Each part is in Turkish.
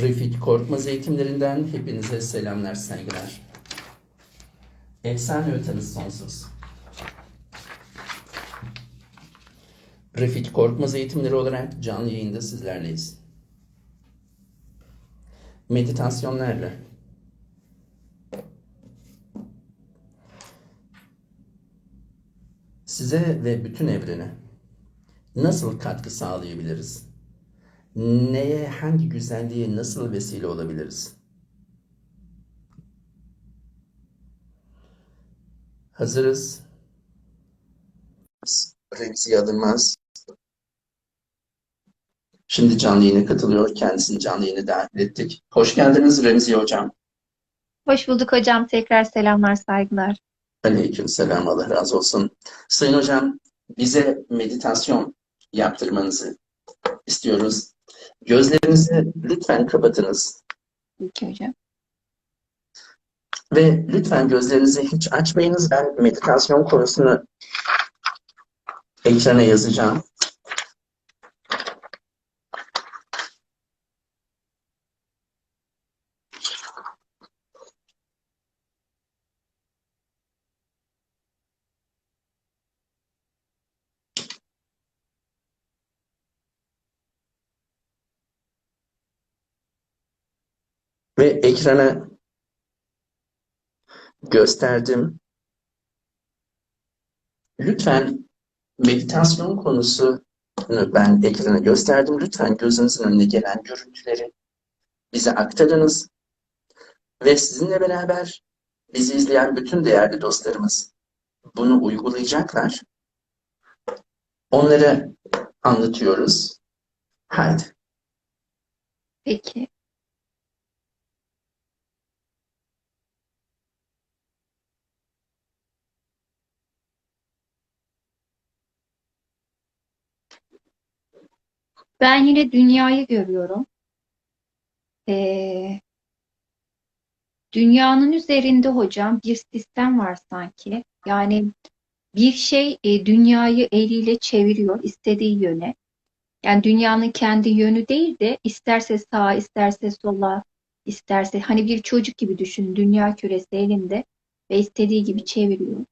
Refik Korkmaz eğitimlerinden hepinize selamlar, saygılar. Efsane öteniz sonsuz. Refik Korkmaz eğitimleri olarak canlı yayında sizlerleyiz. Meditasyonlarla size ve bütün evrene nasıl katkı sağlayabiliriz? Neye, hangi güzelliğe nasıl vesile olabiliriz? Hazırız. Remzi Yılmaz. Şimdi canlı yayına katılıyor. Kendisini canlı yayına dahil ettik. Hoş geldiniz Remzi Hocam. Hoş bulduk hocam. Tekrar selamlar, saygılar. Aleyküm selam. Allah razı olsun. Sayın Hocam, bize meditasyon yaptırmanızı istiyoruz. Gözlerinizi lütfen kapatınız. Peki hocam. Ve lütfen gözlerinizi hiç açmayınız. Ben meditasyon konusunu ekrana yazacağım. Ve ekrana gösterdim. Lütfen meditasyon konusunu ben ekrana gösterdim. Lütfen gözünüzün önüne gelen görüntüleri bize aktarınız. Ve sizinle beraber bizi izleyen bütün değerli dostlarımız bunu uygulayacaklar. Onlara anlatıyoruz. Haydi. Peki. Ben yine dünyayı görüyorum. Ee, dünyanın üzerinde hocam bir sistem var sanki. Yani bir şey e, dünyayı eliyle çeviriyor istediği yöne. Yani dünyanın kendi yönü değil de isterse sağa, isterse sola, isterse hani bir çocuk gibi düşün. Dünya küresi elinde ve istediği gibi çeviriyor.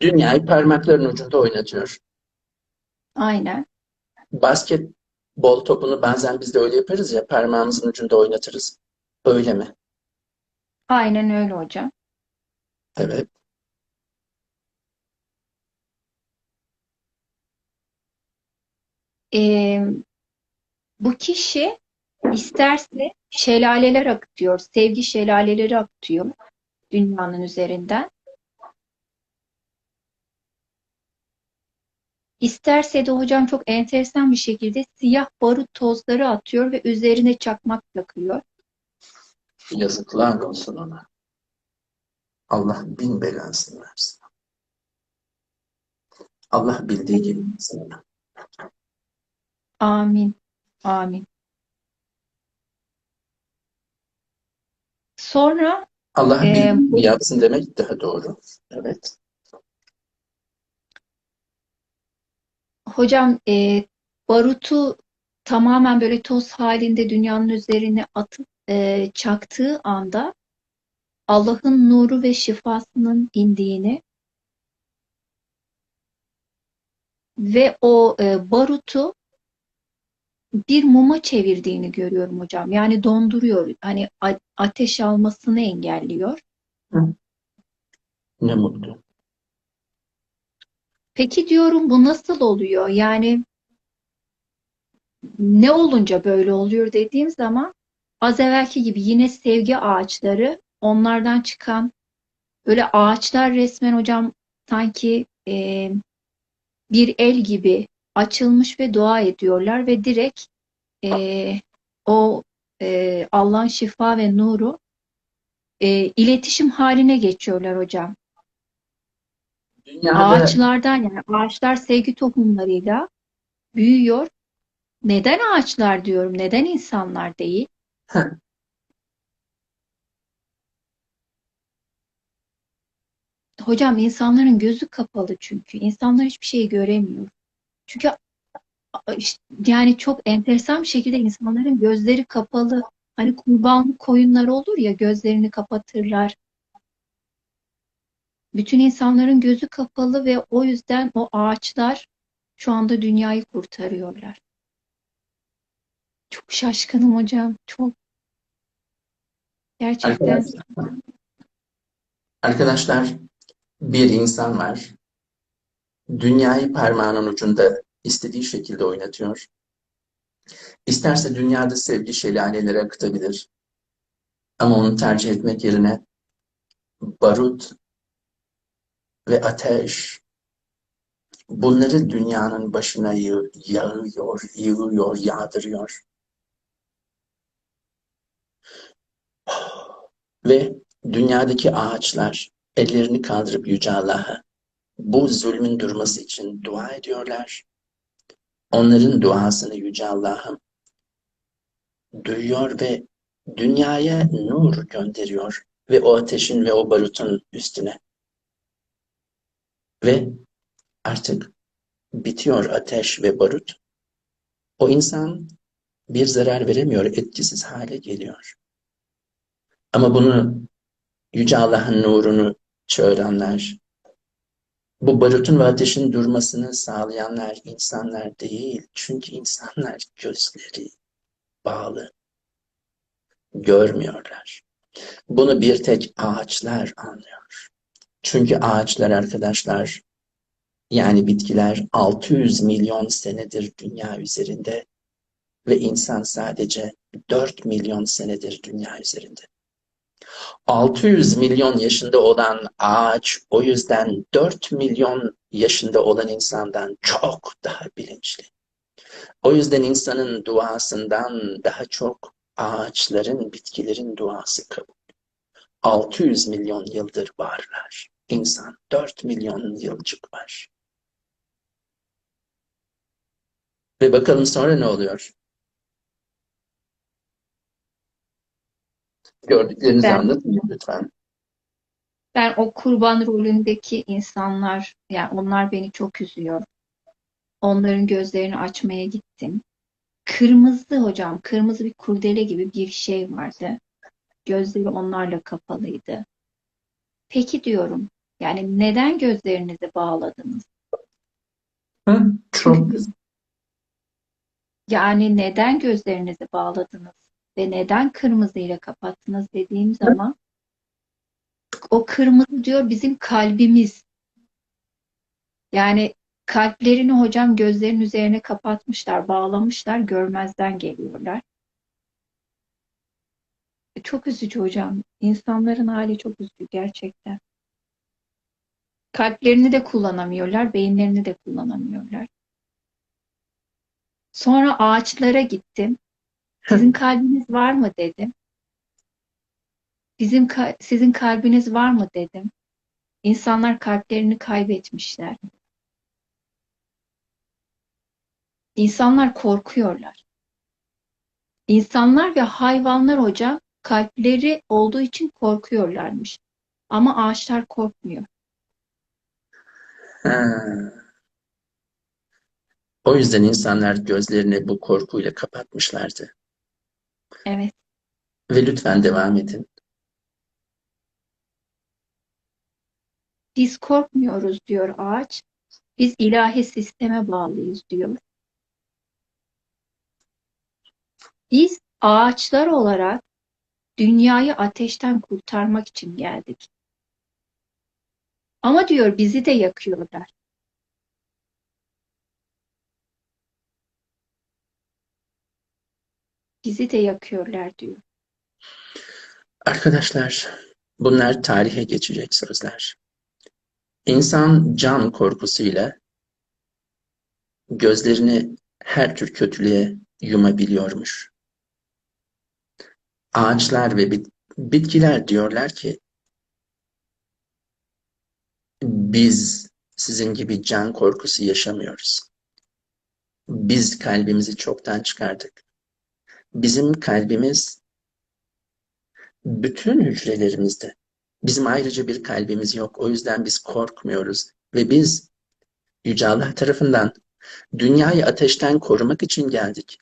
Dünyayı parmakların ucunda oynatıyor. Aynen. Basketbol topunu bazen biz de öyle yaparız ya parmağımızın ucunda oynatırız. Öyle mi? Aynen öyle hocam. Evet. Ee, bu kişi isterse şelaleler akıtıyor, sevgi şelaleleri akıtıyor dünyanın üzerinden. İsterse de hocam çok enteresan bir şekilde siyah barut tozları atıyor ve üzerine çakmak yakıyor. Yazıklar olsun ona. Allah bin belasını versin. Allah bildiği gibi yapsın. Amin. Amin. Sonra Allah Ee, bildiği bu- yapsın demek daha doğru. Evet. Hocam e, barutu tamamen böyle toz halinde dünyanın üzerine atıp e, çaktığı anda Allah'ın nuru ve şifasının indiğini ve o e, barutu bir muma çevirdiğini görüyorum hocam. Yani donduruyor. Hani ateş almasını engelliyor. Ne mutlu. Peki diyorum bu nasıl oluyor? Yani ne olunca böyle oluyor dediğim zaman az evvelki gibi yine sevgi ağaçları onlardan çıkan böyle ağaçlar resmen hocam sanki e, bir el gibi açılmış ve dua ediyorlar ve direkt e, o e, Allah'ın şifa ve nuru e, iletişim haline geçiyorlar hocam. Dünyada Ağaçlardan yani ağaçlar sevgi tohumlarıyla büyüyor. Neden ağaçlar diyorum? Neden insanlar değil? Heh. Hocam insanların gözü kapalı çünkü. İnsanlar hiçbir şeyi göremiyor. Çünkü yani çok enteresan bir şekilde insanların gözleri kapalı. Hani kurban koyunlar olur ya gözlerini kapatırlar. Bütün insanların gözü kapalı ve o yüzden o ağaçlar şu anda dünyayı kurtarıyorlar. Çok şaşkınım hocam. Çok. Gerçekten. Arkadaşlar, arkadaşlar bir insan var. Dünyayı parmağının ucunda istediği şekilde oynatıyor. İsterse dünyada sevgi şelaleleri akıtabilir. Ama onu tercih etmek yerine barut ve ateş bunları dünyanın başına yağ- yağıyor, yığıyor, yağdırıyor. Ve dünyadaki ağaçlar ellerini kaldırıp Yüce Allah'a bu zulmün durması için dua ediyorlar. Onların duasını Yüce Allah'ım duyuyor ve dünyaya nur gönderiyor ve o ateşin ve o barutun üstüne. Ve artık bitiyor ateş ve barut. O insan bir zarar veremiyor, etkisiz hale geliyor. Ama bunu Yüce Allah'ın nurunu çağıranlar, bu barutun ve ateşin durmasını sağlayanlar insanlar değil. Çünkü insanlar gözleri bağlı, görmüyorlar. Bunu bir tek ağaçlar anlıyor. Çünkü ağaçlar arkadaşlar, yani bitkiler 600 milyon senedir dünya üzerinde ve insan sadece 4 milyon senedir dünya üzerinde. 600 milyon yaşında olan ağaç o yüzden 4 milyon yaşında olan insandan çok daha bilinçli. O yüzden insanın duasından daha çok ağaçların, bitkilerin duası kabul. 600 milyon yıldır varlar. İnsan 4 milyon yılcık var. Ve bakalım sonra ne oluyor? Gördüklerinizi Ben- anlatın lütfen. Ben o kurban rolündeki insanlar, yani onlar beni çok üzüyor. Onların gözlerini açmaya gittim. Kırmızı hocam, kırmızı bir kurdele gibi bir şey vardı. Gözleri onlarla kapalıydı. Peki diyorum, yani neden gözlerinizi bağladınız? Hı? Çok. Yani neden gözlerinizi bağladınız ve neden kırmızıyla kapattınız dediğim zaman o kırmızı diyor bizim kalbimiz. Yani kalplerini hocam gözlerin üzerine kapatmışlar, bağlamışlar, görmezden geliyorlar. E, Çok üzücü hocam. İnsanların hali çok üzücü gerçekten. Kalplerini de kullanamıyorlar, beyinlerini de kullanamıyorlar. Sonra ağaçlara gittim. Sizin kalbiniz var mı dedim. Bizim ka- sizin kalbiniz var mı dedim. İnsanlar kalplerini kaybetmişler. İnsanlar korkuyorlar. İnsanlar ve hayvanlar hocam kalpleri olduğu için korkuyorlarmış. Ama ağaçlar korkmuyor. Ha. O yüzden insanlar gözlerini bu korkuyla kapatmışlardı. Evet. Ve lütfen devam edin. Biz korkmuyoruz diyor ağaç. Biz ilahi sisteme bağlıyız diyor. Biz ağaçlar olarak dünyayı ateşten kurtarmak için geldik. Ama diyor bizi de yakıyorlar. Bizi de yakıyorlar diyor. Arkadaşlar, bunlar tarihe geçecek sözler. İnsan can korkusuyla gözlerini her tür kötülüğe yumabiliyormuş. Ağaçlar ve bit- bitkiler diyorlar ki biz sizin gibi can korkusu yaşamıyoruz. Biz kalbimizi çoktan çıkardık. Bizim kalbimiz bütün hücrelerimizde. Bizim ayrıca bir kalbimiz yok. O yüzden biz korkmuyoruz. Ve biz Yüce Allah tarafından dünyayı ateşten korumak için geldik.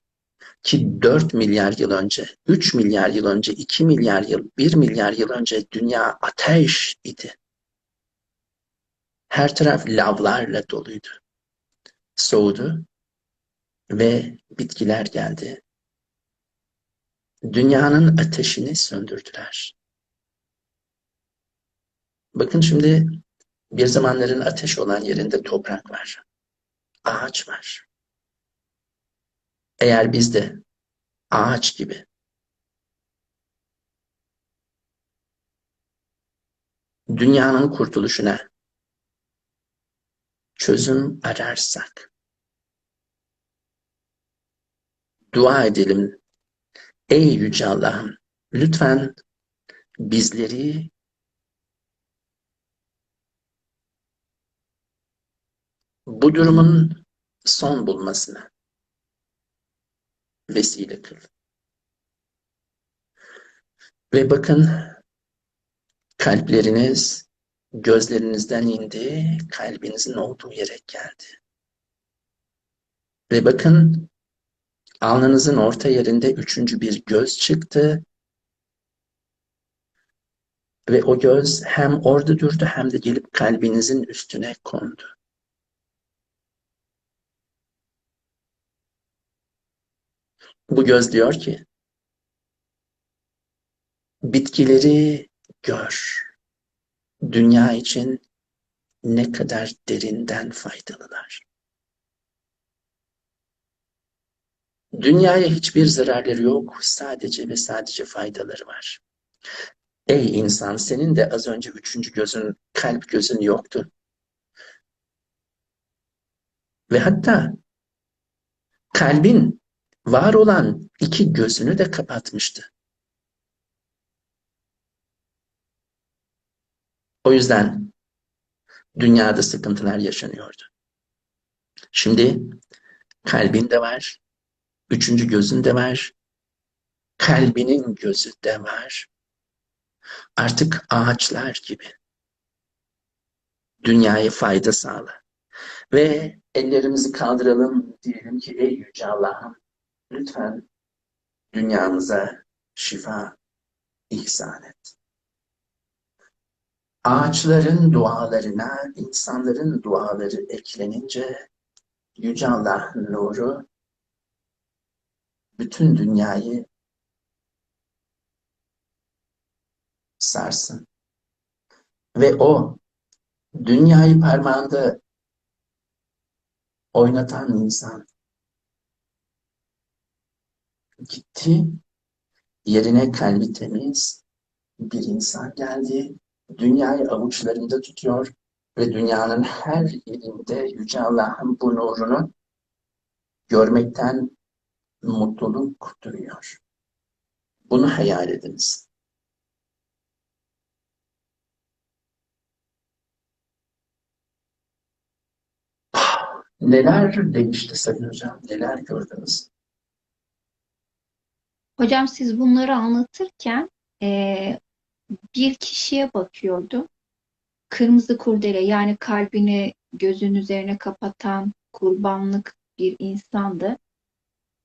ki 4 milyar yıl önce, 3 milyar yıl önce, 2 milyar yıl, 1 milyar yıl önce dünya ateş idi. Her taraf lavlarla doluydu. Soğudu ve bitkiler geldi. Dünyanın ateşini söndürdüler. Bakın şimdi bir zamanların ateş olan yerinde toprak var. Ağaç var. Eğer biz de ağaç gibi dünyanın kurtuluşuna çözüm ararsak dua edelim. Ey Yüce Allah'ım lütfen bizleri bu durumun son bulmasına vesile kıl. Ve bakın kalpleriniz gözlerinizden indi, kalbinizin olduğu yere geldi. Ve bakın alnınızın orta yerinde üçüncü bir göz çıktı. Ve o göz hem orada durdu hem de gelip kalbinizin üstüne kondu. Bu göz diyor ki bitkileri gör. Dünya için ne kadar derinden faydalılar. Dünyaya hiçbir zararları yok, sadece ve sadece faydaları var. Ey insan, senin de az önce üçüncü gözün, kalp gözün yoktu. Ve hatta kalbin var olan iki gözünü de kapatmıştı. O yüzden dünyada sıkıntılar yaşanıyordu. Şimdi kalbin de var, üçüncü gözün de var, kalbinin gözü de var. Artık ağaçlar gibi dünyaya fayda sağla. Ve ellerimizi kaldıralım diyelim ki ey Yüce Allah'ım lütfen dünyamıza şifa ihsan et. Ağaçların dualarına insanların duaları eklenince Yüce Allah'ın nuru bütün dünyayı sarsın. Ve o dünyayı parmağında oynatan insan gitti, yerine kalbi temiz bir insan geldi, dünyayı avuçlarında tutuyor ve dünyanın her yerinde Yüce Allah'ın bu nurunu görmekten mutluluk duyuyor. Bunu hayal ediniz. Neler değişti Sayın Hocam? Neler gördünüz? Hocam siz bunları anlatırken eee, bir kişiye bakıyordum. Kırmızı kurdele yani kalbini gözün üzerine kapatan kurbanlık bir insandı.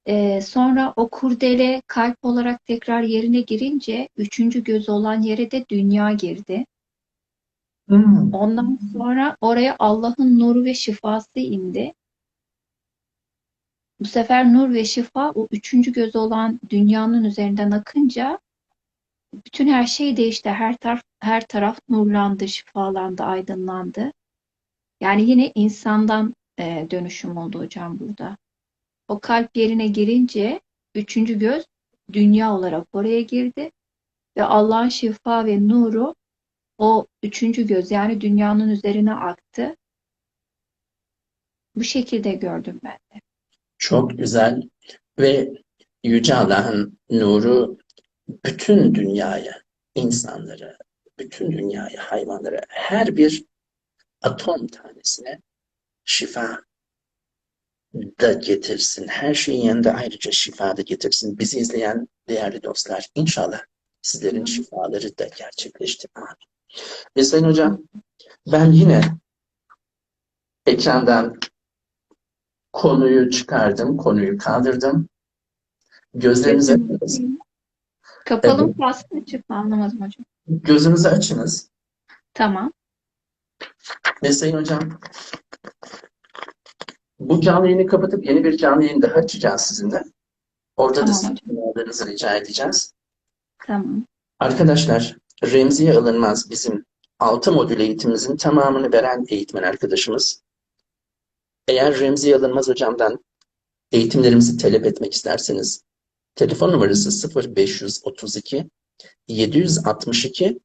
Eee, sonra o kurdele kalp olarak tekrar yerine girince üçüncü göz olan yere de dünya girdi. Hmm. Ondan sonra oraya Allah'ın nuru ve şifası indi. Bu sefer nur ve şifa o üçüncü göz olan dünyanın üzerinden akınca bütün her şey değişti. Her taraf, her taraf nurlandı, şifalandı, aydınlandı. Yani yine insandan e, dönüşüm oldu hocam burada. O kalp yerine girince üçüncü göz dünya olarak oraya girdi ve Allah'ın şifa ve nuru o üçüncü göz yani dünyanın üzerine aktı. Bu şekilde gördüm ben de. Çok güzel ve Yüce Allah'ın nuru bütün dünyaya, insanlara, bütün dünyaya, hayvanlara, her bir atom tanesine şifa da getirsin. Her şeyin yanında ayrıca şifa da getirsin. Bizi izleyen değerli dostlar, inşallah sizlerin şifaları da gerçekleştir. Amin. Ve Sayın Hocam, ben yine ekrandan konuyu çıkardım, konuyu kaldırdım. Gözlerinizi açınız. Kapalı mı bastı açık mı anlamadım hocam. Gözünüzü açınız. Tamam. Ve Sayın Hocam, bu canlı yayını kapatıp yeni bir canlı yayın daha açacağız sizinle. Orada da Tamam sizin hocam. yorumlarınızı rica edeceğiz. Tamam. Arkadaşlar, Remziye Alınmaz bizim 6 modül eğitimimizin tamamını veren eğitmen arkadaşımız. Eğer Remziye Alınmaz hocamdan eğitimlerimizi talep etmek isterseniz telefon numarası 0532 762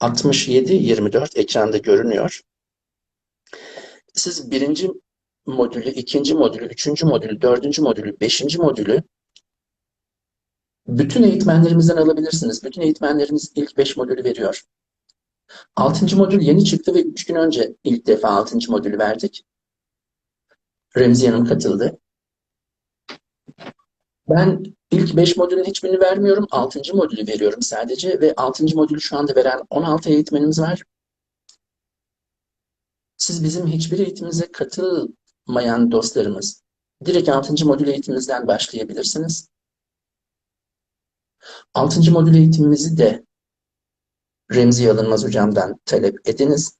67 24 ekranda görünüyor. Siz birinci modülü, ikinci modülü, üçüncü modülü, dördüncü modülü, beşinci modülü bütün eğitmenlerimizden alabilirsiniz. Bütün eğitmenlerimiz ilk beş modülü veriyor. Altıncı modül yeni çıktı ve üç gün önce ilk defa altıncı modülü verdik. Remziye Hanım katıldı. Ben ilk 5 modülün hiçbirini vermiyorum. 6. modülü veriyorum sadece ve 6. modülü şu anda veren 16 eğitmenimiz var. Siz bizim hiçbir eğitimimize katılmayan dostlarımız direkt 6. modül eğitimimizden başlayabilirsiniz. 6. modül eğitimimizi de Remzi Yalınmaz hocamdan talep ediniz.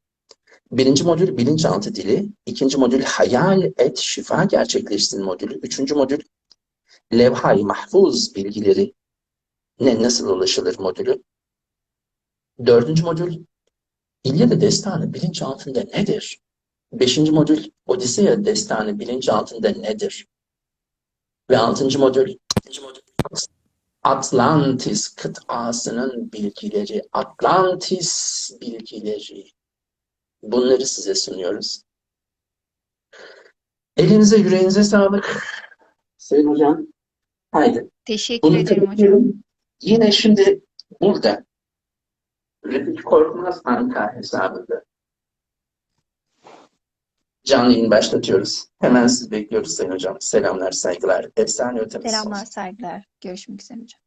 Birinci modül bilinçaltı dili, ikinci modül hayal et şifa gerçekleşsin modülü, üçüncü modül levha-i mahfuz bilgileri ne nasıl ulaşılır modülü. Dördüncü modül İlyada destanı bilinç altında nedir? Beşinci modül Odiseya destanı bilinç altında nedir? Ve altıncı modül Atlantis kıtasının bilgileri, Atlantis bilgileri. Bunları size sunuyoruz. Elinize yüreğinize sağlık. Sayın hocam, haydi. Teşekkür Bunu ederim hocam. Yine şimdi burada Refik Korkmaz Anka hesabında canlı yayın başlatıyoruz. Hemen sizi bekliyoruz Sayın Hocam. Selamlar, saygılar. Efsane ötemiz. Selamlar, saygılar. Görüşmek üzere hocam.